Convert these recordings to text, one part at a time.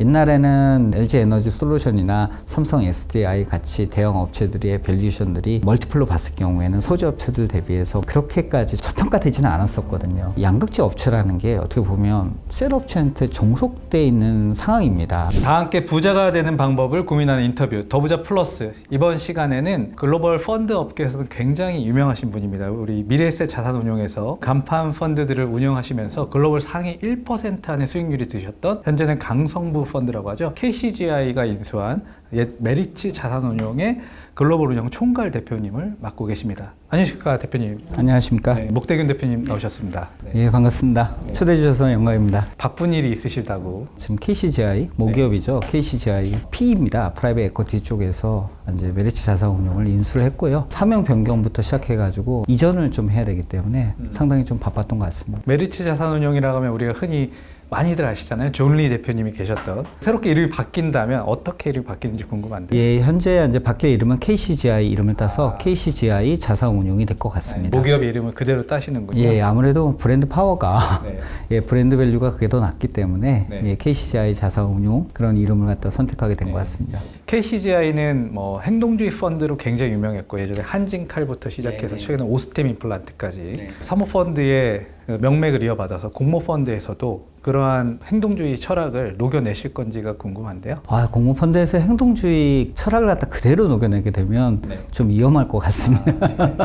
옛날에는 LG 에너지 솔루션이나 삼성 SDI 같이 대형 업체들의 밸류션들이 멀티플로 봤을 경우에는 소재 업체들 대비해서 그렇게까지 저평가되지는 않았었거든요. 양극재 업체라는 게 어떻게 보면 셀 업체한테 종속돼 있는 상황입니다. 다 함께 부자가 되는 방법을 고민하는 인터뷰 더부자 플러스 이번 시간에는 글로벌 펀드 업계에서도 굉장히 유명하신 분입니다. 우리 미래에셋 자산운용에서 간판 펀드들을 운영하시면서 글로벌 상위 1% 안에 수익률이 드셨던 현재는 강성부 펀드라고 하죠. KCGI가 인수한 옛 메리츠 자산운용의 글로벌 운영 총괄 대표님을 맡고 계십니다. 안녕하십니까 대표님. 안녕하십니까? 네, 목대균 대표님 나오셨습니다. 네. 예, 반갑습니다. 초대해 주셔서 영광입니다. 바쁜 일이 있으시다고 지금 KCGI 모기업이죠. KCGI P입니다. 프라이빗 에코티 쪽에서 이제 메리츠 자산운용을 인수를 했고요. 사명 변경부터 시작해가지고 이전을 좀 해야 되기 때문에 상당히 좀 바빴던 것 같습니다. 메리츠 자산운용이라고 하면 우리가 흔히 많이들 아시잖아요. 존리 대표님이 계셨던 새롭게 이름이 바뀐다면 어떻게 이름이 바뀌는지 궁금한데. 예, 현재 이제 바뀔 이름은 KCGI 이름을 따서 KCGI 자산운용이 될 것 같습니다. 모기업 이름을 그대로 따시는군요. 예, 아무래도 브랜드 파워가 네. 예, 브랜드 밸류가 그게 더 낮기 때문에 네. 예, KCGI 자산운용 그런 이름을 갖다 선택하게 된 네. 것 같습니다. KCGI는 뭐 행동주의 펀드로 굉장히 유명했고 예전에 한진칼부터 시작해서 네, 네. 최근에 오스템 임플란트까지 네. 사모펀드의 명맥을 이어받아서 공모펀드에서도 그러한 행동주의 철학을 녹여내실 건지가 궁금한데요. 아, 공모펀드에서 행동주의 철학을 갖다 그대로 녹여내게 되면 네. 좀 위험할 것 같습니다.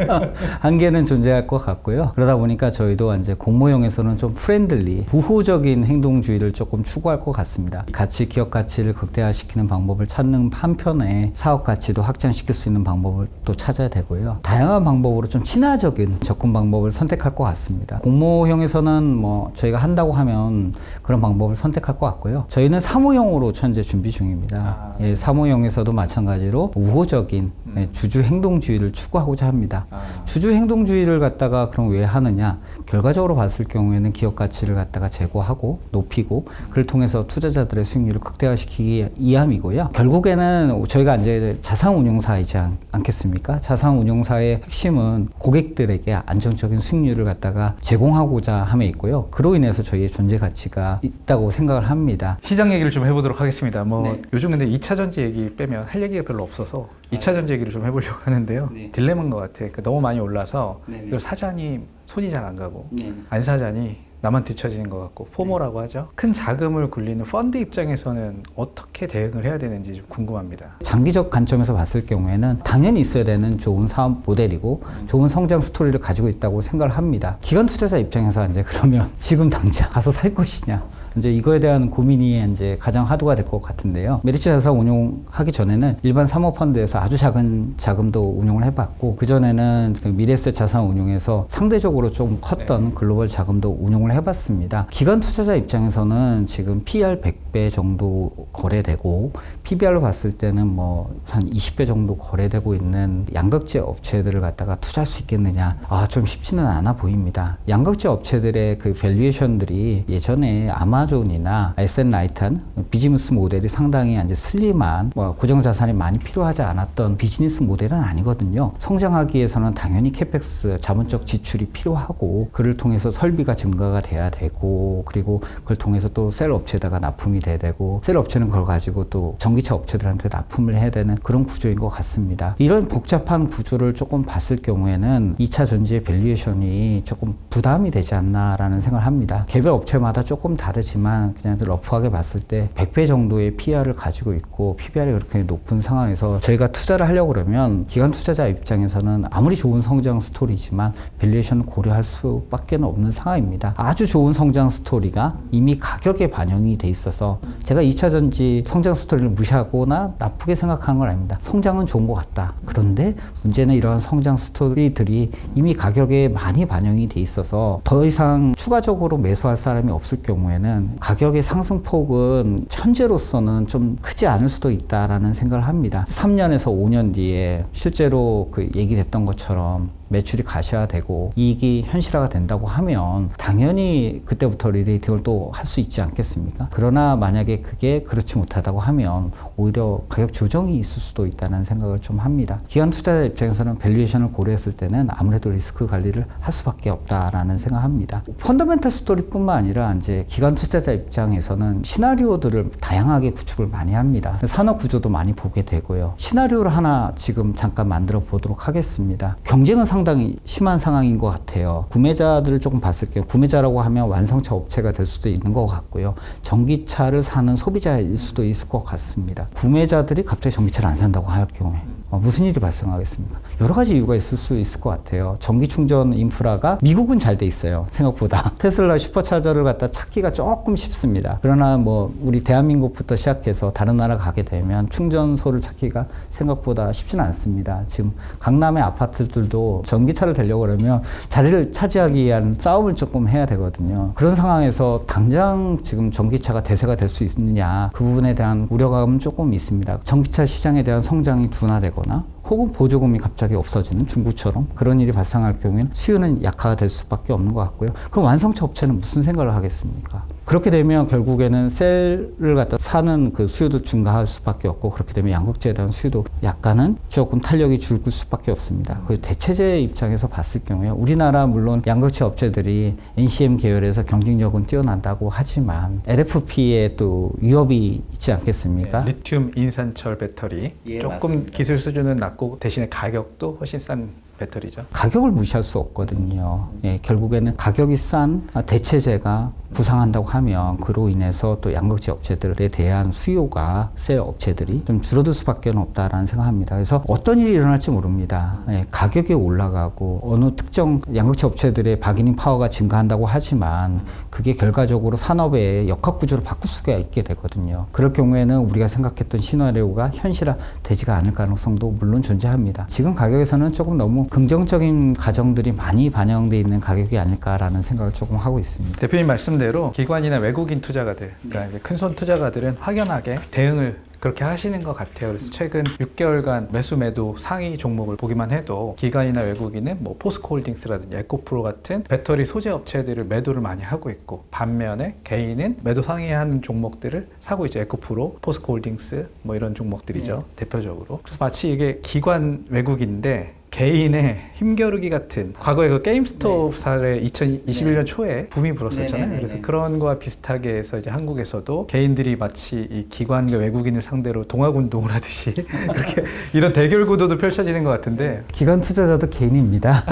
한계는 존재할 것 같고요. 그러다 보니까 저희도 이제 공모형에서는 좀 프렌들리, 부호적인 행동주의를 조금 추구할 것 같습니다. 가치, 기업 가치를 극대화시키는 방법을 찾는 한편에 사업 가치도 확장시킬 수 있는 방법을 또 찾아야 되고요. 다양한 방법으로 좀 친화적인 접근 방법을 선택할 것 같습니다. 공모형에서는 뭐 저희가 한다고 하면 그런 방법을 선택할 것 같고요. 저희는 사무형으로 현재 준비 중입니다. 아. 예, 사무형에서도 마찬가지로 우호적인 예, 주주 행동주의를 추구하고자 합니다. 아. 주주 행동주의를 갖다가 그럼 왜 하느냐? 결과적으로 봤을 경우에는 기업 가치를 갖다가 제고하고 높이고 그를 통해서 투자자들의 수익률을 극대화시키기 위함이고요. 결국에는 저희가 이제 자산 운용사이지 않, 않겠습니까? 자산 운용사의 핵심은 고객들에게 안정적인 수익률을 갖다가 제공하고자 함에 있고요. 그로 인해서 저희의 존재 가치 가 있다고 생각을 합니다. 시장 얘기를 좀 해보도록 하겠습니다. 뭐 네. 요즘 근데 2차 전지 얘기 빼면 할 얘기가 별로 없어서 2차 전지 얘기를 좀 해보려고 하는데요. 네. 딜레마인 것 같아. 그러니까 너무 많이 올라서 네, 네. 이걸 사자니 손이 잘 안 가고 안 사자니 나만 뒤처지는 것 같고 포모라고 하죠. 큰 자금을 굴리는 펀드 입장에서는 어떻게 대응을 해야 되는지 좀 궁금합니다. 장기적 관점에서 봤을 경우에는 당연히 있어야 되는 좋은 사업 모델이고 좋은 성장 스토리를 가지고 있다고 생각을 합니다. 기관 투자자 입장에서 이제 그러면 지금 당장 가서 살 것이냐. 이제 이거에 대한 고민이 이제 가장 하도가 될 것 같은데요. 메리츠 자산 운용하기 전에는 일반 사모펀드에서 아주 작은 자금도 운용을 해봤고 그 전에는 그 미래에셋 자산 운용에서 상대적으로 좀 컸던 글로벌 자금도 운용을 해봤습니다. 기관 투자자 입장에서는 지금 PER 100배 정도 거래되고 PBR로 봤을 때는 뭐 한 20배 정도 거래되고 있는 양극재 업체들을 갖다가 투자할 수 있겠느냐? 아, 좀 쉽지는 않아 보입니다. 양극재 업체들의 그 밸류에이션들이 예전에 아마 존이나 에셋라이트한 비즈니스 모델이 상당히 이제 슬림한 뭐 고정 자산이 많이 필요하지 않았던 비즈니스 모델은 아니거든요. 성장하기 위해서는 당연히 캐펙스 자본적 지출이 필요하고 그를 통해서 설비가 증가가 돼야 되고 그리고 그걸 통해서 또 셀 업체에다가 납품이 돼야 되고 셀 업체는 그걸 가지고 또 전기차 업체들한테 납품을 해야 되는 그런 구조인 것 같습니다. 이런 복잡한 구조를 조금 봤을 경우에는 2차 전지의 밸류에이션이 조금 부담이 되지 않나라는 생각을 합니다. 개별 업체마다 조금 다르지 만 그냥 러프하게 봤을 때 100배 정도의 PR을 가지고 있고 PBR이 그렇게 높은 상황에서 저희가 투자를 하려고 그러면 기관 투자자 입장에서는 아무리 좋은 성장 스토리지만 밸류에이션을 고려할 수밖에 없는 상황입니다. 아주 좋은 성장 스토리가 이미 가격에 반영이 돼 있어서 제가 2차 전지 성장 스토리를 무시하거나 나쁘게 생각하는 건 아닙니다. 성장은 좋은 것 같다. 그런데 문제는 이러한 성장 스토리들이 이미 가격에 많이 반영이 돼 있어서 더 이상 추가적으로 매수할 사람이 없을 경우에는 가격의 상승폭은 현재로서는 좀 크지 않을 수도 있다라는 생각을 합니다. 3년에서 5년 뒤에 실제로 그 얘기됐던 것처럼 매출이 가시화되고 이익이 현실화가 된다고 하면 당연히 그때부터 리레이팅을 또 할 수 있지 않겠습니까? 그러나 만약에 그게 그렇지 못하다고 하면 오히려 가격 조정이 있을 수도 있다는 생각을 좀 합니다. 기관 투자자 입장에서는 밸류에이션을 고려했을 때는 아무래도 리스크 관리를 할 수밖에 없다라는 생각합니다. 펀더멘탈 스토리뿐만 아니라 이제 기관 투자자 입장에서는 시나리오들을 다양하게 구축을 많이 합니다. 산업 구조도 많이 보게 되고요. 시나리오를 하나 지금 잠깐 만들어 보도록 하겠습니다. 경쟁은 상 당히 심한 상황인 것 같아요. 구매자들을 조금 봤을 때 구매자라고 하면 완성차 업체가 될 수도 있는 것 같고요. 전기차를 사는 소비자일 수도 있을 것 같습니다. 구매자들이 갑자기 전기차를 안 산다고 할 경우에 어, 무슨 일이 발생하겠습니까? 여러 가지 이유가 있을 수 있을 것 같아요. 전기 충전 인프라가 미국은 잘 돼 있어요. 생각보다. 테슬라 슈퍼차저를 갖다 찾기가 조금 쉽습니다. 그러나 뭐 우리 대한민국부터 시작해서 다른 나라 가게 되면 충전소를 찾기가 생각보다 쉽지는 않습니다. 지금 강남의 아파트들도 전기차를 대려고 그러면 자리를 차지하기 위한 싸움을 조금 해야 되거든요. 그런 상황에서 당장 지금 전기차가 대세가 될 수 있느냐 그 부분에 대한 우려감은 조금 있습니다. 전기차 시장에 대한 성장이 둔화되 거나 혹은 보조금이 갑자기 없어지는 중국처럼 그런 일이 발생할 경우에는 수요는 약화가 될 수밖에 없는 것 같고요. 그럼 완성차 업체는 무슨 생각을 하겠습니까? 그렇게 되면 결국에는 셀을 갖다 사는 그 수요도 증가할 수밖에 없고 그렇게 되면 양극재에 대한 수요도 약간은 조금 탄력이 줄을 수밖에 없습니다. 그 대체제 입장에서 봤을 경우에 우리나라 물론 양극재 업체들이 NCM 계열에서 경쟁력은 뛰어난다고 하지만 LFP에 또 위협이 있지 않겠습니까? 리튬 인산철 배터리 예, 조금 맞습니다. 기술 수준은 낮고 대신에 가격도 훨씬 싼 배터리죠. 가격을 무시할 수 없거든요. 예, 결국에는 가격이 싼 대체재가 부상한다고 하면 그로 인해서 또 양극재 업체들에 대한 수요가 셀 업체들이 좀 줄어들 수밖에 없다라는 생각합니다. 그래서 어떤 일이 일어날지 모릅니다. 예, 가격이 올라가고 어느 특정 양극재 업체들의 바기닝 파워가 증가한다고 하지만 그게 결과적으로 산업의 역학 구조를 바꿀 수가 있게 되거든요. 그럴 경우에는 우리가 생각했던 시나리오가 현실화 되지가 않을 가능성도 물론 존재합니다. 지금 가격에서는 조금 너무 긍정적인 가정들이 많이 반영돼 있는 가격이 아닐까라는 생각을 조금 하고 있습니다. 대표님 말씀대로 기관이나 외국인 투자가들, 네. 그러니까 큰손 투자가들은 확연하게 대응을 그렇게 하시는 것 같아요. 그래서 최근 6개월간 매수 매도 상위 종목을 보기만 해도 기관이나 외국인은 뭐 포스코홀딩스라든지 에코프로 같은 배터리 소재 업체들을 매도를 많이 하고 있고 반면에 개인은 매도 상위하는 종목들을 사고 있죠. 에코프로, 포스코홀딩스 뭐 이런 종목들이죠. 대표적으로. 그래서 마치 이게 기관 외국인데 개인의 힘겨루기 같은 과거에 그 게임스톱 사례 2021년 초에 붐이 불었었잖아요. 네, 네, 그래서 네. 그런 거와 비슷하게 해서 이제 한국에서도 개인들이 마치 이 기관과 외국인을 상대로 동학 운동을 하듯이 그렇게 이런 대결 구도도 펼쳐지는 것 같은데 기관 투자자도 개인입니다.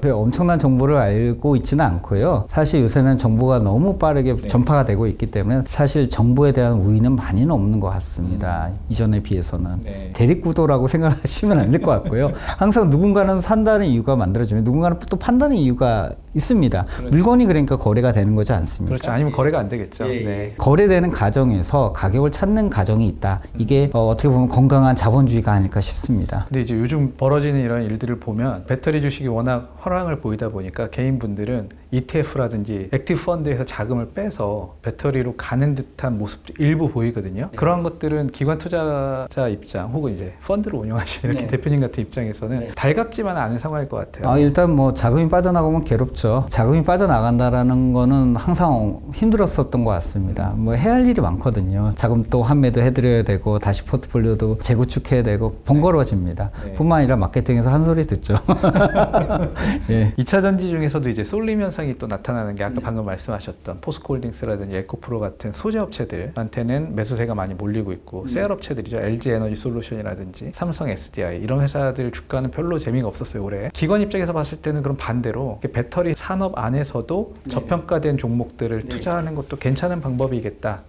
그 엄청난 정보를 알고 있지는 않고요. 사실 요새는 정보가 너무 빠르게 전파가 되고 있기 때문에 사실 정보에 대한 우위는 많이는 없는 것 같습니다. 이전에 비해서는 네. 대립 구도라고 생각하시면 안 될 것 같고요. 항상 누군가는 산다는 이유가 만들어지면 누군가는 또 판다는 이유가 있습니다. 물건이 그러니까 거래가 되는 거지 않습니까? 그렇죠. 아니면 거래가 안 되겠죠. 네. 거래되는 과정에서 가격을 찾는 과정이 있다. 이게 어, 어떻게 보면 건강한 자본주의가 아닐까 싶습니다. 근데 이제 요즘 벌어지는 이런 일들을 보면 배터리 주식이 워낙 화랑을 보이다 보니까 개인분들은 ETF라든지 액티브 펀드에서 자금을 빼서 배터리로 가는 듯한 모습도 일부 보이거든요. 그러한 것들은 기관 투자자 입장 혹은 이제 펀드를 운영하시는 이렇게 네. 대표님 같은 입장에서는 달갑지만 않은 상황일 것 같아요. 아, 일단 뭐 자금이 빠져나가면 괴롭죠. 자금이 빠져나간다라는 거는 항상 힘들었었던 것 같습니다. 뭐 해야 할 일이 많거든요. 자금 또 환매도 해드려야 되고 다시 포트폴리오도 재구축해야 되고 번거로워집니다. 네. 뿐만 아니라 마케팅에서 한 소리 듣죠. 예. 2차 전지 중에서도 이제 쏠림 현상이 또 나타나는 게 아까 방금 말씀하셨던 포스코홀딩스라든지 에코프로 같은 소재 업체들한테는 매수세가 많이 몰리고 있고 셀 업체들이죠 LG 에너지 솔루션이라든지 삼성 SDI 이런 회사들 주가는 별로 재미가 없었어요 올해 기관 입장에서 봤을 때는 그럼 반대로 배터리 산업 안에서도 저평가된 종목들을 투자하는 것도 괜찮은 방법이겠다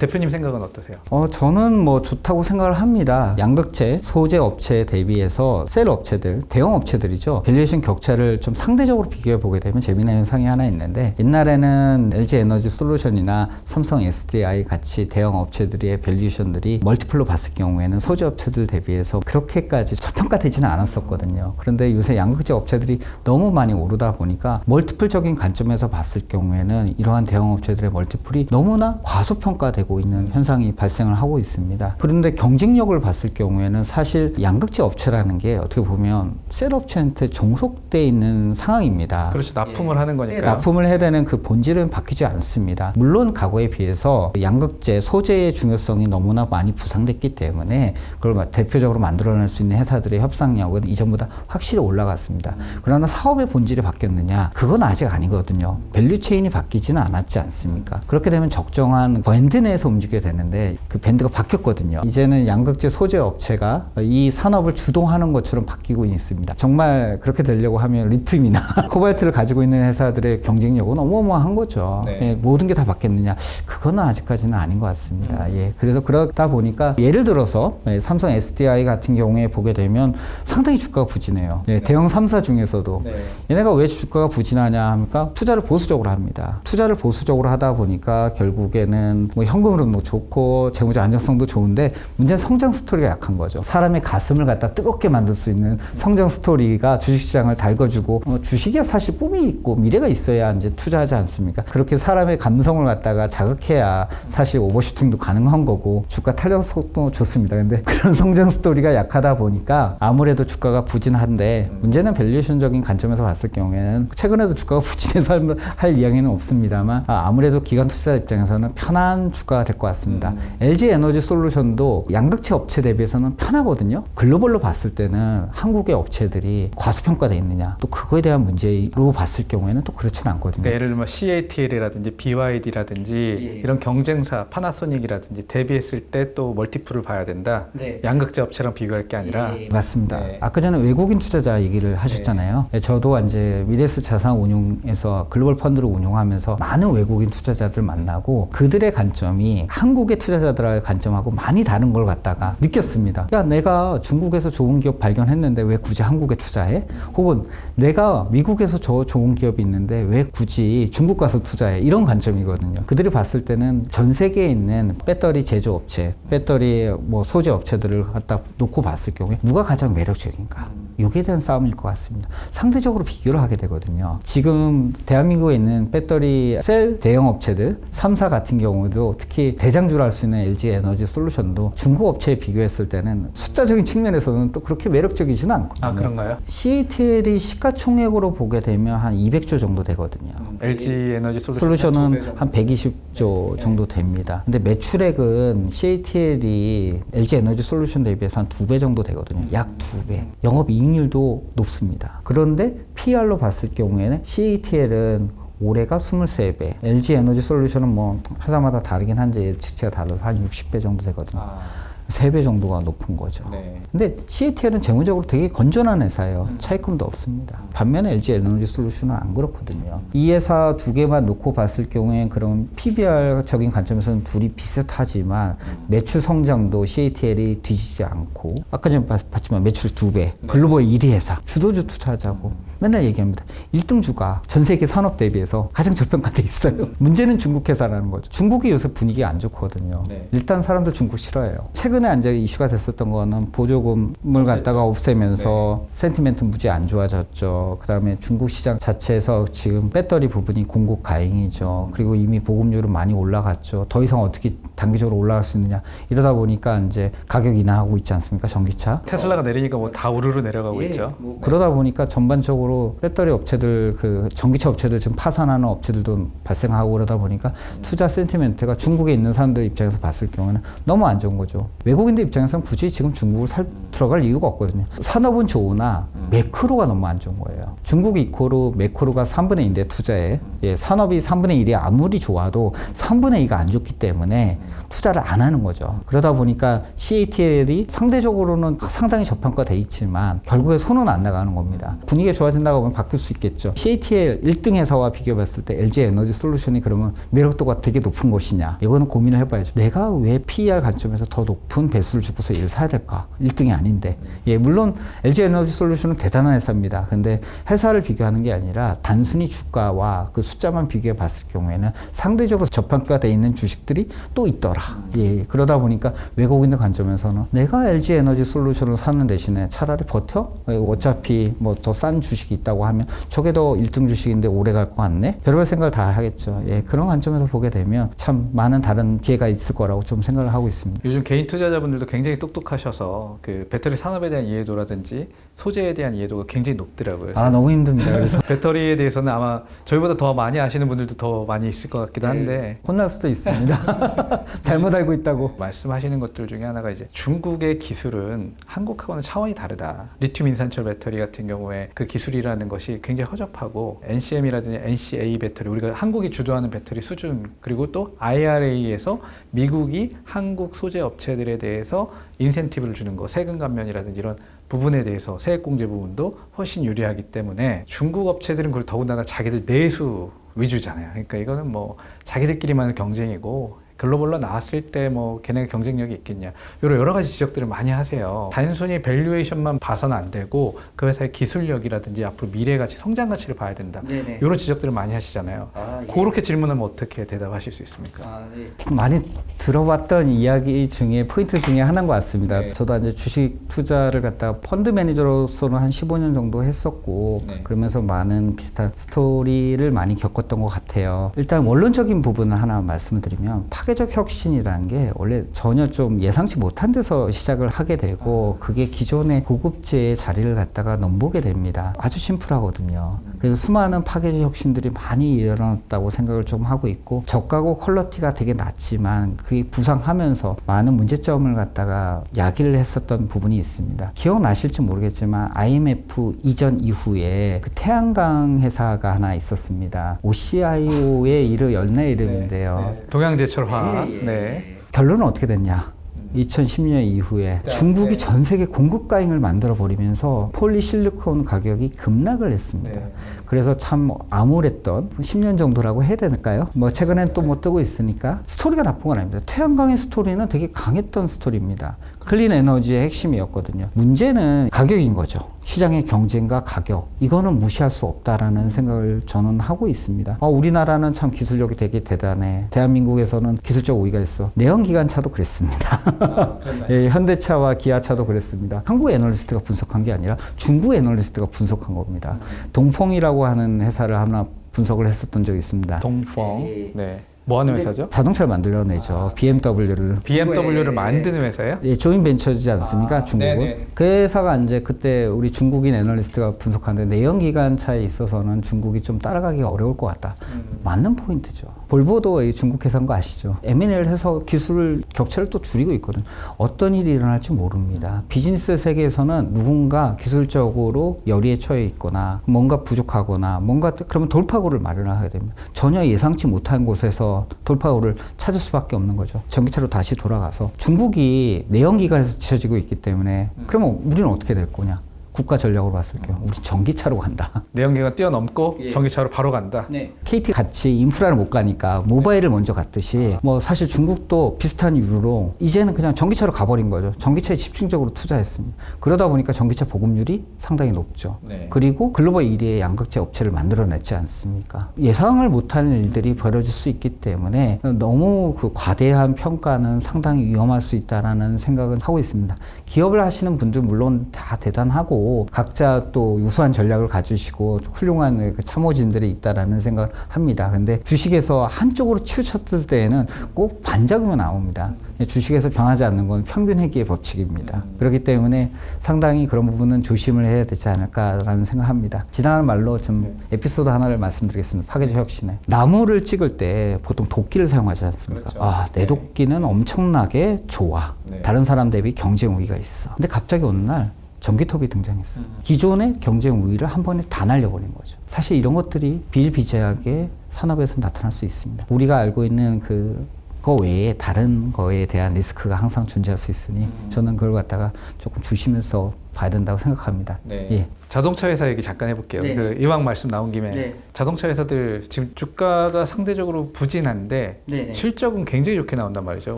대표님 생각은 어떠세요? 어, 저는 뭐 좋다고 생각을 합니다. 양극재 소재 업체 대비해서 셀 업체들, 대형 업체들이죠. 밸류에이션 격차를 좀 상대적으로 비교해 보게 되면 재미난 현상이 하나 있는데 옛날에는 LG 에너지 솔루션이나 삼성 SDI 같이 대형 업체들의 밸류에이션들이 멀티플로 봤을 경우에는 소재 업체들 대비해서 그렇게까지 저평가되지는 않았었거든요. 그런데 요새 양극재 업체들이 너무 많이 오르다 보니까 멀티플적인 관점에서 봤을 경우에는 이러한 대형 업체들의 멀티플이 너무나 과소평가 과소평가되고 있는 현상이 발생을 하고 있습니다. 그런데 경쟁력을 봤을 경우에는 사실 양극재 업체라는 게 어떻게 보면 셀 업체한테 종속돼 있는 상황입니다. 그렇죠. 납품을 하는 거니까. 납품을 해야 되는 그 본질은 바뀌지 않습니다. 물론 과거에 비해서 양극재, 소재의 중요성이 너무나 많이 부상됐기 때문에 그걸 막 대표적으로 만들어낼 수 있는 회사들의 협상력은 이전보다 확실히 올라갔습니다. 그러나 사업의 본질이 바뀌었느냐? 그건 아직 아니거든요. 밸류 체인이 바뀌지는 않았지 않습니까? 그렇게 되면 적정한 밴드 내에서 움직여야 되는데 그 밴드가 바뀌었거든요. 이제는 양극재 소재 업체가 이 산업을 주동하는 것처럼 바뀌고 있습니다. 정말 그렇게 되려고 하면 리튬이나 코발트를 가지고 있는 회사들의 경쟁력은 어마어마한 거죠. 네. 예, 모든 게 다 바뀌었느냐? 그거는 아직까지는 아닌 것 같습니다. 예, 그래서 그러다 보니까 예를 들어서 예, 삼성 SDI 같은 경우에 보게 되면 상당히 주가가 부진해요. 예, 대형 3사 중에서도 네. 얘네가 왜 주가가 부진 하냐 하니까 투자를 보수적으로 합니다. 투자를 보수적으로 하다 보니까 결국에는 뭐 현금 흐름도 좋고 재무적 안정성도 좋은데 문제는 성장 스토리가 약한 거죠. 사람의 가슴을 갖다 뜨겁게 만들 수 있는 성장 스토리가 주식시장을 달궈주고 어, 주식이야 사실 꿈이 있고 미래가 있어야 이제 투자하지 않습니까? 그렇게 사람의 감성을 갖다가 자극해야 사실 오버슈팅도 가능한 거고 주가 탄력성도 좋습니다. 근데 그런 성장 스토리가 약하다 보니까 아무래도 주가가 부진한데 문제는 밸류에이션적인 관점에서 봤을 경우에는 최근 에도 주가가 부진해서 할- 할 이야기는 없습니다만 아, 아무래도 기관 투자 입장에서는 편한 주가가 될 것 같습니다. LG 에너지 솔루션도 양극재 업체 대비해서는 편하거든요. 글로벌로 봤을 때는 한국의 업체들이 과소평가돼 있느냐 또 그거에 대한 문제로 봤을 경우에는 또 그렇지는 않거든요. 그러니까 예를 들면 CATL이라든지 BYD라든지 이런 경쟁사 파나소닉이라든지 대비했을 때 또 멀티플을 봐야 된다. 네. 양극재 업체랑 비교할 게 아니라 맞습니다. 네. 아까 전에 외국인 투자자 얘기를 하셨잖아요. 네, 저도 이제 미래스 자산 운용에서 글로벌 펀드를 운용하면서 많은 외국인 투자자들 만나고 그들의 관점이 한국의 투자자들의 관점하고 많이 다른 걸 갖다가 느꼈습니다. 야, 내가 중국에서 좋은 기업 발견했는데 왜 굳이 한국에 투자해? 혹은 내가 미국에서 저 좋은 기업이 있는데 왜 굳이 중국 가서 투자해? 이런 관점이거든요. 그들이 봤을 때는 전 세계에 있는 배터리 제조업체, 배터리 뭐 소재 업체들을 갖다 놓고 봤을 경우에 누가 가장 매력적인가? 여기에 대한 싸움일 것 같습니다. 상대적으로 비교를 하게 되거든요. 지금 대한민국에 있는 배터리 셀 대형 업체들, 3사 같은 경우도 특히 대장주를 할 수 있는 LG 에너지 솔루션도 중국 업체에 비교했을 때는 숫자적인 측면에서는 또 그렇게 매력적이지는 않거든요. 아 그런가요? CATL이 시가총액으로 보게 되면 한 200조 정도 되거든요. LG 에너지 솔루션 솔루션 은 한 120조 정도 됩니다. 근데 매출액은 CATL이 LG 에너지 솔루션 대비해서 한 두 배 정도 되거든요. 약 두 배. 영업 이익률도 높습니다. 그런데 PR로 봤을 경우에 는 CATL은 올해가 23배. LG 에너지 솔루션은 뭐 회사마다 다르긴 한지 예측치가 달라서 한 60배 정도 되거든요. 아, 세배 정도가 높은 거죠. 네. 근데 CATL은 재무적으로 되게 건전한 회사예요. 차익금도 없습니다. 반면에 LG 에너지 솔루션은 안 그렇거든요. 이 회사 두 개만 놓고 봤을 경우에 그런 PBR적인 관점에서는 둘이 비슷하지만 매출 성장도 CATL이 뒤지지 않고 아까 전에 봤- 봤지만 매출 두 배, 글로벌 1위 회사, 주도주 투자하자고 맨날 얘기합니다. 1등 주가 전 세계 산업 대비해서 가장 저평가돼 있어요. 문제는 중국 회사라는 거죠. 중국이 요새 분위기 안 좋거든요. 네. 일단 사람들 중국 싫어해요. 최근에 이제 이슈가 됐었던 거는 보조금을 갖다가 없애면서 센티멘트 무지 안 좋아졌죠. 그다음에 중국 시장 자체에서 지금 배터리 부분이 공급 가행이죠. 그리고 이미 보급률은 많이 올라갔죠. 더 이상 어떻게 단기적으로 올라갈 수 있느냐 이러다 보니까 이제 가격 인하하고 있지 않습니까? 전기차. 테슬라가 내리니까 뭐 다 우르르 내려가고 있죠. 그러다 보니까 전반적으로 배터리 업체들 그 전기차 업체들 지금 파산하는 업체들도 발생하고 그러다 보니까 투자 센티멘트가 중국에 있는 사람들 입장에서 봤을 경우에는 너무 안 좋은 거죠. 외국인들 입장에서는 굳이 지금 중국을 살, 들어갈 이유가 없거든요. 산업은 좋으나 매크로가 너무 안 좋은 거예요. 중국 이코로 매크로가 3분의 2인데 투자에 예, 산업이 3분의 1이 아무리 좋아도 3분의 2가 안 좋기 때문에 투자를 안 하는 거죠. 그러다 보니까 CATL이 상대적으로는 상당히 저평가돼 있지만 결국에 손은 안 나가는 겁니다. 분위기가 좋아진 다고 하면 바뀔 수 있겠죠. CATL 1등 회사와 비교해봤을 때 LG 에너지 솔루션이 그러면 매력도가 되게 높은 것이냐? 이거는 고민을 해봐야죠. 내가 왜 PER 관점에서 더 높은 배수를 주고서 일을 사야 될까? 1등이 아닌데. 예, 물론 LG 에너지 솔루션은 대단한 회사입니다. 근데 회사를 비교하는 게 아니라 단순히 주가와 그 숫자만 비교해 봤을 경우에는 상대적으로 저평가돼 있는 주식들이 또 있더라. 예, 그러다 보니까 외국인들 관점에서는 내가 LG 에너지 솔루션을 사는 대신에 차라리 버텨? 예, 어차피 뭐 더 싼 주식 주식이 있다고 하면 저게 더 1등 주식인데 오래 갈 것 같네? 별별 생각을 다 하겠죠. 예, 그런 관점에서 보게 되면 참 많은 다른 기회가 있을 거라고 좀 생각을 하고 있습니다. 요즘 개인 투자자분들도 굉장히 똑똑하셔서 그 배터리 산업에 대한 이해도라든지 소재에 대한 이해도가 굉장히 높더라고요. 아, 너무 힘듭니다. 그래서 배터리에 대해서는 아마 저희보다 더 많이 아시는 분들도 더 많이 있을 것 같기도 한데 혼날 수도 있습니다. 잘못 알고 있다고. 말씀하시는 것들 중에 하나가 이제 중국의 기술은 한국하고는 차원이 다르다. 리튬 인산철 배터리 같은 경우에 그 기술이 라는 것이 굉장히 허접하고 NCM이라든지 NCA 배터리 우리가 한국이 주도하는 배터리 수준 그리고 또 IRA에서 미국이 한국 소재 업체들에 대해서 인센티브를 주는 거 세금 감면이라든지 이런 부분에 대해서 세액 공제 부분도 훨씬 유리하기 때문에 중국 업체들은 그리고 더군다나 자기들 내수 위주잖아요. 그러니까 이거는 뭐 자기들끼리만의 경쟁이고 글로벌로 나왔을 때 뭐 걔네가 경쟁력이 있겠냐 이런 여러 가지 지적들을 많이 하세요. 단순히 밸류에이션만 봐서는 안 되고 그 회사의 기술력이라든지 앞으로 미래 가치, 성장 가치를 봐야 된다. 네네. 이런 지적들을 많이 하시잖아요. 아, 예. 그렇게 질문하면 어떻게 대답하실 수 있습니까? 많이 들어봤던 이야기 중에 포인트 중에 하나인 것 같습니다. 네. 저도 이제 주식 투자를 갖다가 펀드 매니저로서는 한 15년 정도 했었고 네. 그러면서 많은 비슷한 스토리를 많이 겪었던 것 같아요. 일단 원론적인 부분을 하나 말씀을 드리면 파괴적 혁신이라는 게 원래 전혀 좀 예상치 못한 데서 시작을 하게 되고 그게 기존의 고급제의 자리를 갖다가 넘보게 됩니다. 아주 심플하거든요. 그래서 수많은 파괴적 혁신들이 많이 일어났다고 생각을 좀 하고 있고 저가고 퀄러티가 되게 낮지만 그게 부상하면서 많은 문제점을 갖다가 야기를 했었던 부분이 있습니다. 기억나실지 모르겠지만 IMF 이전 이후에 그 태양광 회사가 하나 있었습니다. OCIO의 이르 연내 이름인데요. 동양제철화. 예, 예. 네. 결론은 어떻게 됐냐? 2010년 이후에 네. 중국이 네. 전 세계 공급가잉을 만들어 버리면서 폴리실리콘 가격이 급락을 했습니다. 네. 그래서 참 암울했던 10년 정도라고 해야 될까요? 뭐 최근엔 또뭐 뜨고 있으니까 스토리가 나쁜 건 아닙니다. 태양광의 스토리는 되게 강했던 스토리입니다. 클린 에너지의 핵심이었거든요. 문제는 가격인 거죠. 시장의 경쟁과 가격. 이거는 무시할 수 없다라는 생각을 저는 하고 있습니다. 아, 우리나라는 참 기술력이 되게 대단해. 대한민국에서는 기술적 우위가 있어. 내연기관차도 그랬습니다. 예, 현대차와 기아차도 그랬습니다. 한국 애널리스트가 분석한 게 아니라 중국 애널리스트가 분석한 겁니다. 동펑이라고 하는 회사를 하나 분석을 했었던 적이 있습니다. 동펑. 예. 네. 뭐 하는 회사죠? 자동차를 만들어내죠. BMW를. BMW를 만드는 회사예요? 예, 조인 벤처지 않습니까? 아, 중국은. 네네. 그 회사가 이제 그때 우리 중국인 애널리스트가 분석하는데 내연기관 차에 있어서는 중국이 좀 따라가기가 어려울 것 같다. 맞는 포인트죠. 볼보도 이 중국 회사인 거 아시죠? M&A를 해서 기술 격차를 또 줄이고 있거든. 어떤 일이 일어날지 모릅니다. 비즈니스 세계에서는 누군가 기술적으로 열의에 처해 있거나 뭔가 부족하거나 뭔가 또- 그러면 돌파구를 마련하게 됩니다. 전혀 예상치 못한 곳에서 돌파구를 찾을 수밖에 없는 거죠. 전기차로 다시 돌아가서 중국이 내연기관에서 지어지고 있기 때문에 그러면 우리는 어떻게 될 거냐? 국가 전략으로 봤을 때 우리 전기차로 간다. 내연기관 뛰어넘고 예. 전기차로 바로 간다. KT 같이 인프라를 못 가니까 모바일을 먼저 갔듯이 뭐 사실 중국도 비슷한 이유로 이제는 그냥 전기차로 가버린 거죠. 전기차에 집중적으로 투자했습니다. 그러다 보니까 전기차 보급률이 상당히 높죠. 네. 그리고 글로벌 1위의 양극재 업체를 만들어냈지 않습니까? 예상을 못하는 일들이 벌어질 수 있기 때문에 너무 그 과대한 평가는 상당히 위험할 수 있다라는 생각은 하고 있습니다. 기업을 하시는 분들 물론 다 대단하고 각자 또 우수한 전략을 가지시고 훌륭한 그 참모진들이 있다라는 생각을 합니다. 근데 주식에서 한쪽으로 치우쳤을 때에는 꼭 반작용이 나옵니다. 주식에서 변하지 않는 건 평균 회귀의 법칙입니다. 그렇기 때문에 상당히 그런 부분은 조심을 해야 되지 않을까라는 생각합니다. 지나가는 말로 좀 에피소드 하나를 말씀드리겠습니다. 파괴적 혁신에 나무를 찍을 때 보통 도끼를 사용하지 않습니까? 그렇죠. 아, 내 네. 도끼는 엄청나게 좋아. 네. 다른 사람 대비 경쟁 우위가 있어. 근데 갑자기 어느 날 전기톱이 등장했어요. 음. 기존의 경쟁 우위를 한 번에 다 날려버린 거죠. 사실 이런 것들이 비일비재하게 산업에서 나타날 수 있습니다. 우리가 알고 있는 그, 거 외에 다른 거에 대한 리스크가 항상 존재할 수 있으니 음. 저는 그걸 갖다가 조금 조심해서 봐야 된다고 생각합니다. 네. 예. 자동차 회사 얘기 잠깐 해볼게요. 네. 그 이왕 말씀 나온 김에 네. 자동차 회사들 지금 주가가 상대적으로 부진한데 네네. 실적은 굉장히 좋게 나온단 말이죠.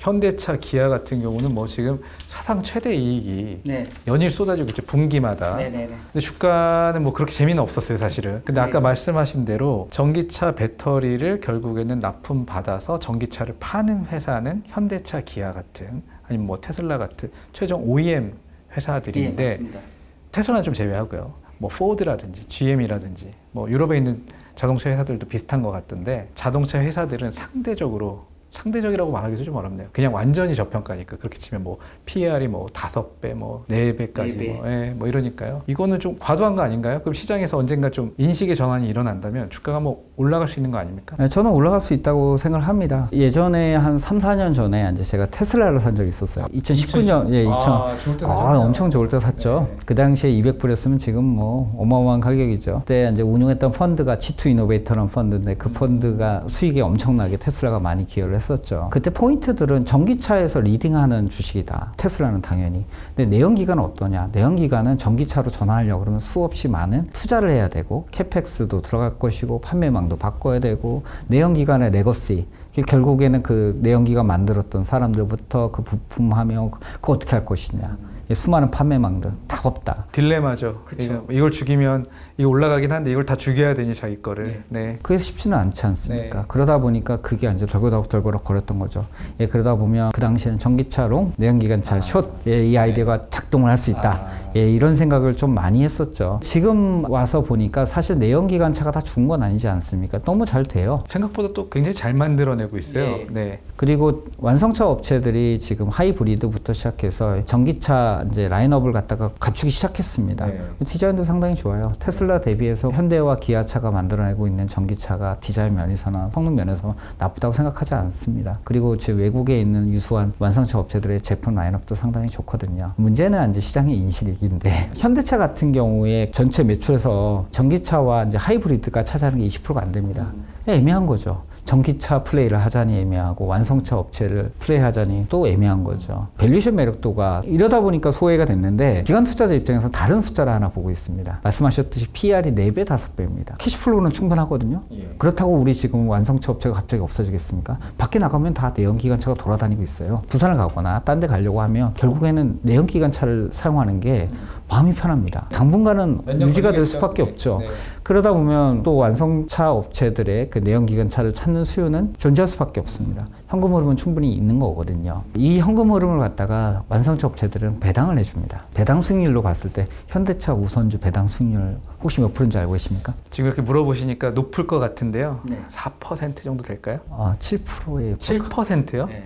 현대차, 기아 같은 경우는 뭐 지금 사상 최대 이익이 네. 연일 쏟아지고 있죠. 분기마다. 네네네. 근데 주가는 뭐 그렇게 재미는 없었어요, 사실은. 근데 아까 네. 말씀하신 대로 전기차 배터리를 결국에는 납품 받아서 전기차를 파는 회사는 현대차, 기아 같은 아니면 뭐 테슬라 같은 최종 OEM 회사들인데 테슬라는 좀 제외하고요. 뭐 포드라든지 GM이라든지 뭐 유럽에 있는 자동차 회사들도 비슷한 것 같던데 자동차 회사들은 상대적으로 상대적이라고 말하기도 좀 어렵네요. 그냥 완전히 저평가니까 그렇게 치면 뭐 PR이 뭐 다섯 배, 뭐 네 배까지 네 배. 뭐, 예, 뭐 이러니까요. 이거는 좀 과도한 거 아닌가요? 그럼 시장에서 언젠가 좀 인식의 전환이 일어난다면 주가가 뭐 올라갈 수 있는 거 아닙니까? 네, 저는 올라갈 수 있다고 생각을 합니다. 예전에 한 3, 4년 전에 이제 제가 테슬라를 산 적이 있었어요. 2019년, 예, 2000. 좋을 때 아, 엄청 좋을 때 샀죠. 네. 그 당시에 200불이었으면 지금 뭐 어마어마한 가격이죠. 그때 이제 운용했던 펀드가 G2 이노베이터라는 펀드인데 그 펀드가 수익에 엄청나게 테슬라가 많이 기여를 했 었죠. 그때 포인트들은 전기차에서 리딩하는 주식이다. 테슬라는 당연히. 근데 내연기관은 어떠냐? 내연기관은 전기차로 전환하려고 그러면 수없이 많은 투자를 해야 되고 캐펙스도 들어갈 것이고 판매망도 바꿔야 되고 내연기관의 레거시 결국에는 그 내연기관 만들었던 사람들부터 그 부품하며 그거 어떻게 할 것이냐. 이 수많은 판매망들 다 없다. 딜레마죠. 그쵸. 이걸 죽이면 이거 올라가긴 한데 이걸 다 죽여야 되니 자기 거를. 네. 그게 쉽지는 않지 않습니까? 네. 그러다 보니까 그게 이제 덜거덕 덜거덕 거렸던 거죠. 예, 그러다 보면 그 당시에는 전기차롱, 내연기관차 숏, 예, 이 아이디어가 작동을 할 수 있다. 아. 예, 이런 생각을 좀 많이 했었죠. 지금 와서 보니까 사실 내연기관차가 다 죽은 건 아니지 않습니까? 너무 잘 돼요. 생각보다 또 굉장히 잘 만들어내고 있어요. 네. 네. 그리고 완성차 업체들이 지금 하이브리드부터 시작해서 전기차 이제 라인업을 갖다가 갖추기 시작했습니다. 네. 디자인도 상당히 좋아요. 테슬라 대비해서 현대와 기아차가 만들어내고 있는 전기차가 디자인 면에서나 성능 면에서 나쁘다고 생각하지 않습니다. 그리고 지금 외국에 있는 유수한 완성차 업체들의 제품 라인업도 상당히 좋거든요. 문제는 이제 시장의 인식인데 현대차 같은 경우에 전체 매출에서 전기차와 이제 하이브리드가 차지하는 게 20%가 안 됩니다. 애매한 거죠. 전기차 플레이를 하자니 애매하고 완성차 업체를 플레이하자니 또 애매한 거죠. 밸류션 매력도가 이러다 보니까 소외가 됐는데 기관 투자자 입장에서 다른 숫자를 하나 보고 있습니다. 말씀하셨듯이 PR이 4배, 5배입니다. 캐시플로우는 충분하거든요. 예. 그렇다고 우리 지금 완성차 업체가 갑자기 없어지겠습니까? 밖에 나가면 다 내연기관차가 돌아다니고 있어요. 부산을 가거나 딴 데 가려고 하면 결국에는 내연기관차를 사용하는 게 마음이 편합니다. 당분간은 유지가 될. 수밖에 네. 없죠. 네. 그러다 보면 또 완성차 업체들의 그 내연기관차를 찾는 수요는 존재할 수밖에 없습니다. 현금 흐름은 충분히 있는 거거든요. 이 현금 흐름을 갖다가 완성차 업체들은 배당을 해줍니다. 배당 수익률로 봤을 때 현대차 우선주 배당 수익률 혹시 몇 프로인지 알고 계십니까? 지금 이렇게 물어보시니까 높을 것 같은데요. 네. 4% 정도 될까요? 아, 7%의 7%요? 네.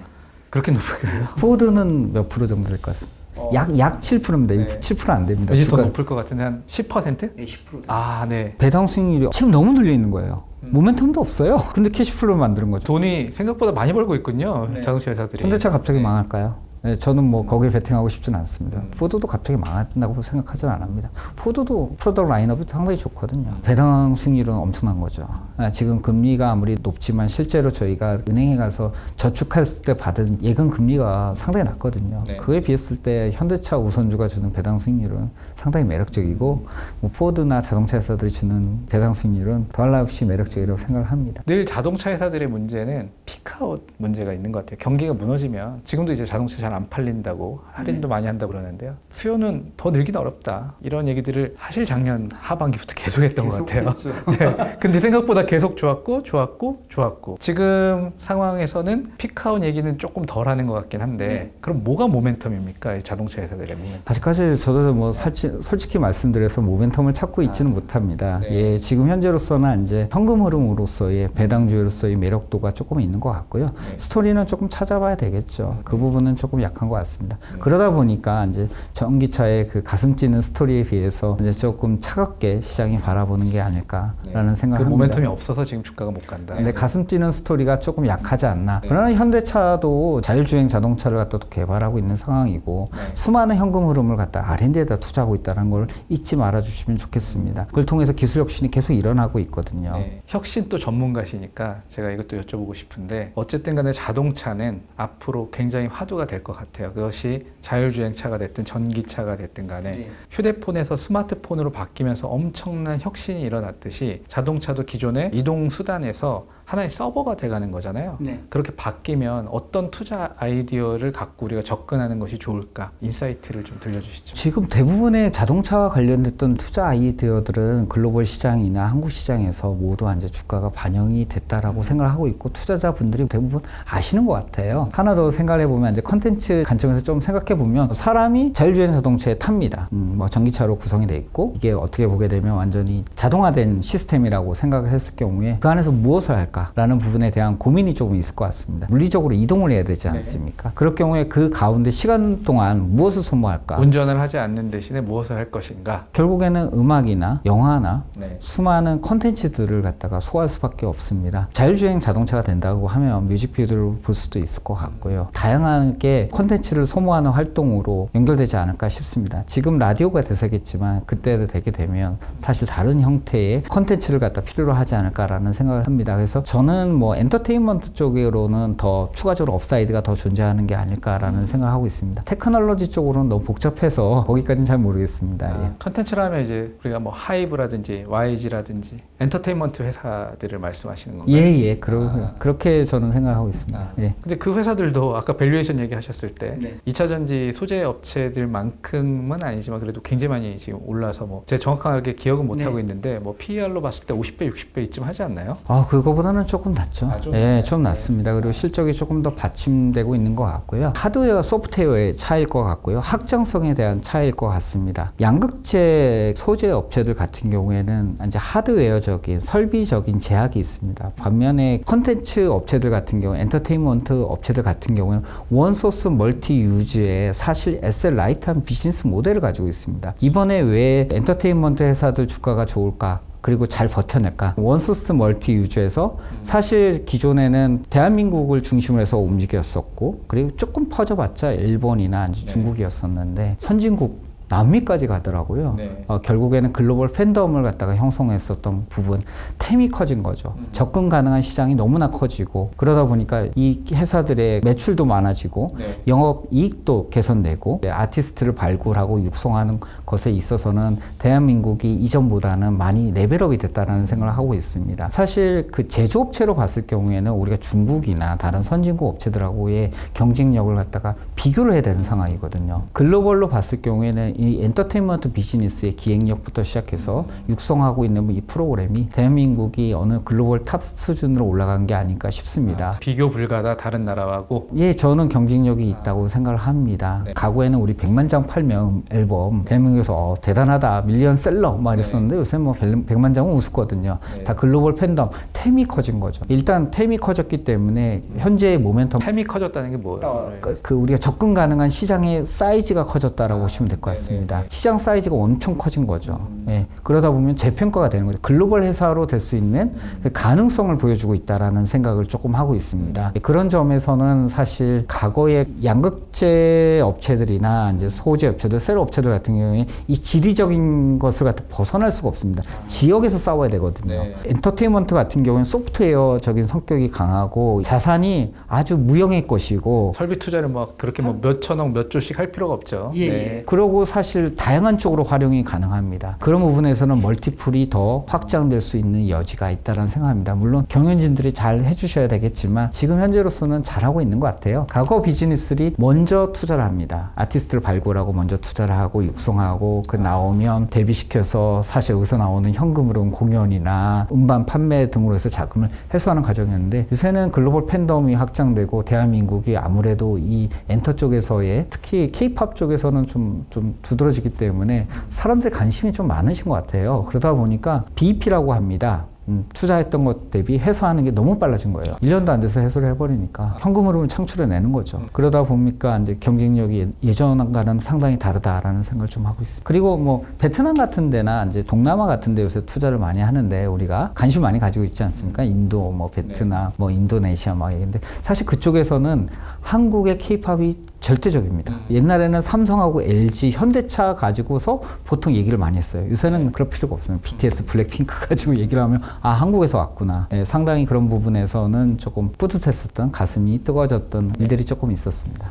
그렇게 높을까요? 포드는 몇 프로 정도 될 것 같습니다. 어. 약, 약 7%입니다. 네. 7%안 됩니다. 왠지 더 주가- 높을 것 같은데 한 10%? 네, 10%. 아, 네. 배당 수익률이 지금 너무 눌려 있는 거예요. 음. 모멘텀도 없어요. 근데 캐시플로우 만드는 거죠. 돈이 생각보다 많이 벌고 있군요. 네. 자동차 회사들이. 현대차 갑자기 네. 망할까요? 네, 저는 뭐 거기에 베팅하고 싶지는 않습니다. 음. 포드도 갑자기 망한다고 생각하지는 않습니다. 포드도 프로덕트 라인업이 상당히 좋거든요. 배당 수익률은 엄청난 거죠. 아, 지금 금리가 아무리 높지만 실제로 저희가 은행에 가서 저축했을 때 받은 예금 금리가 상당히 낮거든요. 네. 그에 비했을 때 현대차 우선주가 주는 배당 수익률은 상당히 매력적이고 뭐 포드나 자동차 회사들이 주는 배당 수익률은 더할 나위 없이 매력적이라고 생각을 합니다. 늘 자동차 회사들의 문제는 피크아웃 문제가 있는 것 같아요. 경기가 무너지면 지금도 이제 자동차 잘 안 팔린다고 할인도 많이 한다고 그러는데요. 수요는 더 늘기는 어렵다. 이런 얘기들을 사실 작년 하반기부터 계속했던 것 같아요. 네. 근데 생각보다 계속 좋았고 좋았고 좋았고 지금 상황에서는 피크아웃 얘기는 조금 덜 하는 것 같긴 한데 그럼 뭐가 모멘텀입니까? 이 자동차 회사들의 모멘텀. 아직까지 저도 뭐 살치, 솔직히 말씀드려서 모멘텀을 찾고 있지는 못합니다. 네. 예, 지금 현재로서는 이제 현금 흐름으로서의 배당주로서의 매력도가 조금 있는 것 같고요. 네. 스토리는 조금 찾아봐야 되겠죠. 그 부분은 조금 약한 것 같습니다. 그러다 보니까 이제 전기차의 그 가슴 찌는 스토리에 비해서 이제 조금 차갑게 시장이 바라보는 게 아닐까라는 그 생각을 합니다. 모멘텀이 없어서 지금 주가가 못 간다. 근데 가슴 찌는 스토리가 조금 약하지 않나. 네. 그러나 현대차도 자율주행 자동차를 갖다 또 개발하고 있는 상황이고 네. 수많은 현금 흐름을 갖다 R&D에다 투자하고 있다는 걸 잊지 말아 주시면 좋겠습니다. 그걸 통해서 기술 혁신이 계속 일어나고 있거든요. 네. 혁신 또 전문가시니까 제가 이것도 여쭤보고 싶은데 어쨌든 간에 자동차는 앞으로 굉장히 화두가 될 것 같아요. 그것이 자율주행차가 됐든 전기차가 됐든 간에 네. 휴대폰에서 스마트폰으로 바뀌면서 엄청난 혁신이 일어났듯이 자동차도 기존의 이동 수단에서 하나의 서버가 돼가는 거잖아요. 네. 그렇게 바뀌면 어떤 투자 아이디어를 갖고 우리가 접근하는 것이 좋을까? 인사이트를 좀 들려주시죠. 지금 대부분의 자동차와 관련됐던 투자 아이디어들은 글로벌 시장이나 한국 시장에서 모두 이제 주가가 반영이 됐다라고 생각을 하고 있고 투자자분들이 대부분 아시는 것 같아요. 하나 더 생각해 보면 이제 컨텐츠 관점에서 좀 생각해 보면 사람이 자율주행 자동차에 탑니다. 음, 뭐 전기차로 구성이 돼 있고 이게 어떻게 보게 되면 완전히 자동화된 시스템이라고 생각을 했을 경우에 그 안에서 무엇을 할까 라는 부분에 대한 고민이 조금 있을 것 같습니다. 물리적으로 이동을 해야 되지 않습니까? 그럴 경우에 그 가운데 시간 동안 무엇을 소모할까? 운전을 하지 않는 대신에 무엇을 할 것인가? 결국에는 음악이나 영화나 네. 수많은 컨텐츠들을 갖다가 소화할 수밖에 없습니다. 자율주행 자동차가 된다고 하면 뮤직비디오를 볼 수도 있을 것 같고요. 다양하게 컨텐츠를 소모하는 활동으로 연결되지 않을까 싶습니다. 지금 라디오가 대세겠지만 그때 되게 되면 사실 다른 형태의 컨텐츠를 갖다 필요로 하지 않을까라는 생각을 합니다. 그래서 저는 뭐 엔터테인먼트 쪽으로는 더 추가적으로 업사이드가 더 존재하는 게 아닐까라는 생각을 하고 있습니다. 테크놀로지 쪽으로는 너무 복잡해서 거기까지는 잘 모르겠습니다. 예. 아, 컨텐츠라면 이제 우리가 뭐 하이브라든지 YG라든지 엔터테인먼트 회사들을 말씀하시는 건가요? 예, 예. 그러, 그렇게 저는 생각하고 있습니다. 아. 예. 근데 그 회사들도 아까 밸류에이션 얘기하셨을 때 네. 2차 전지 소재 업체들만큼은 아니지만 그래도 굉장히 많이 지금 올라서 뭐 제가 정확하게 기억은 못 네. 하고 있는데 뭐 PER로 봤을 때 50배, 60배 이쯤 하지 않나요? 아, 그거보다는 조금 낮죠. 아, 좀 예? 좀 낮습니다. 그리고 실적이 조금 더 받침되고 있는 것 같고요. 하드웨어와 소프트웨어의 차이일 것 같고요. 확장성에 대한 차이일 것 같습니다. 양극재 소재 업체들 같은 경우에는 이제 하드웨어적인 설비적인 제약이 있습니다. 반면에 컨텐츠 업체들 같은 경우, 엔터테인먼트 업체들 같은 경우는 원소스 멀티 유즈의 사실 에셀 라이트한 비즈니스 모델을 가지고 있습니다. 이번에 왜 엔터테인먼트 회사들 주가가 좋을까? 그리고 잘 버텨낼까? 원소스 멀티 유즈에서 사실 기존에는 대한민국을 중심으로 해서 움직였었고, 그리고 조금 퍼져봤자 일본이나 이제 중국이었었는데, 선진국 남미까지 가더라고요. 네. 어, 결국에는 글로벌 팬덤을 갖다가 형성했었던 부분, 템이 커진 거죠. 접근 가능한 시장이 너무나 커지고, 그러다 보니까 이 회사들의 매출도 많아지고, 네. 영업 이익도 개선되고 네, 아티스트를 발굴하고 육성하는 것에 있어서는 대한민국이 이전보다는 많이 레벨업이 됐다는 생각을 하고 있습니다. 사실 그 제조업체로 봤을 경우에는 우리가 중국이나 다른 선진국 업체들하고의 경쟁력을 갖다가 비교를 해야 되는 상황이거든요. 글로벌로 봤을 경우에는 이 엔터테인먼트 비즈니스의 기획력부터 시작해서 육성하고 있는 이 프로그램이 대한민국이 어느 글로벌 탑 수준으로 올라간 게 아닐까 싶습니다. 비교 불가다 다른 나라하고 예, 저는 경쟁력이 있다고 생각을 합니다. 네. 과거에는 우리 100만 장 팔면 앨범 대한민국에서 어, 대단하다 밀리언셀러 막 이랬었는데 요새 뭐 100만 장은 우습거든요. 네. 다 글로벌 팬덤 템이 커진 거죠. 일단 템이 커졌기 때문에 현재의 모멘텀 템이 커졌다는 게 뭐예요? 그, 그 우리가 접근 가능한 시장의 사이즈가 커졌다라고 아, 보시면 될것 네네. 같습니다. 시장 사이즈가 엄청 커진 거죠. 예, 그러다 보면 재평가가 되는 거죠. 글로벌 회사로 될 수 있는 그 가능성을 보여주고 있다라는 생각을 조금 하고 있습니다. 예, 그런 점에서는 사실 과거의 양극재 업체들이나 이제 소재 업체들, 셀 업체들 같은 경우에 이 지리적인 것을 갖다 벗어날 수가 없습니다. 지역에서 싸워야 되거든요. 네. 엔터테인먼트 같은 경우는 소프트웨어적인 성격이 강하고 자산이 아주 무형의 것이고 설비 투자를 막 그렇게 뭐 몇천억 몇 조씩 할 필요가 없죠. 네. 그러고 사실 다양한 쪽으로 활용이 가능합니다. 그런 부분에서는 멀티플이 더 확장될 수 있는 여지가 있다는 생각합니다. 물론 경영진들이 잘 해주셔야 되겠지만 지금 현재로서는 잘하고 있는 것 같아요. 과거 비즈니스들이 먼저 투자를 합니다. 아티스트를 발굴하고 먼저 투자를 하고 육성하고 그 나오면 데뷔시켜서 사실 여기서 나오는 현금으로 공연이나 음반 판매 등으로 해서 자금을 회수하는 과정이었는데 요새는 글로벌 팬덤이 확장되고 대한민국이 아무래도 이 엔터 쪽에서의 특히 케이팝 쪽에서는 좀, 좀 두드러지기 때문에 사람들 관심이 좀 많으신 것 같아요. 그러다 보니까 BEP라고 합니다. 음, 투자했던 것 대비 해소하는 게 너무 빨라진 거예요. 1년도 안 돼서 해소를 해버리니까 현금 흐름을 창출해 내는 거죠. 그러다 보니까 이제 경쟁력이 예- 예전과는 상당히 다르다라는 생각을 좀 하고 있습니다. 그리고 뭐 베트남 같은 데나 이제 동남아 같은 데 요새 투자를 많이 하는데 우리가 관심 많이 가지고 있지 않습니까? 인도, 뭐 베트남, 뭐 인도네시아 막 이런데 사실 그쪽에서는 한국의 케이팝이 절대적입니다. 옛날에는 삼성하고 LG, 현대차 가지고서 보통 얘기를 많이 했어요. 요새는 그럴 필요가 없어요. BTS, 블랙핑크 가지고 얘기를 하면 아 한국에서 왔구나. 예, 상당히 그런 부분에서는 조금 뿌듯했었던 가슴이 뜨거워졌던 일들이 조금 있었습니다.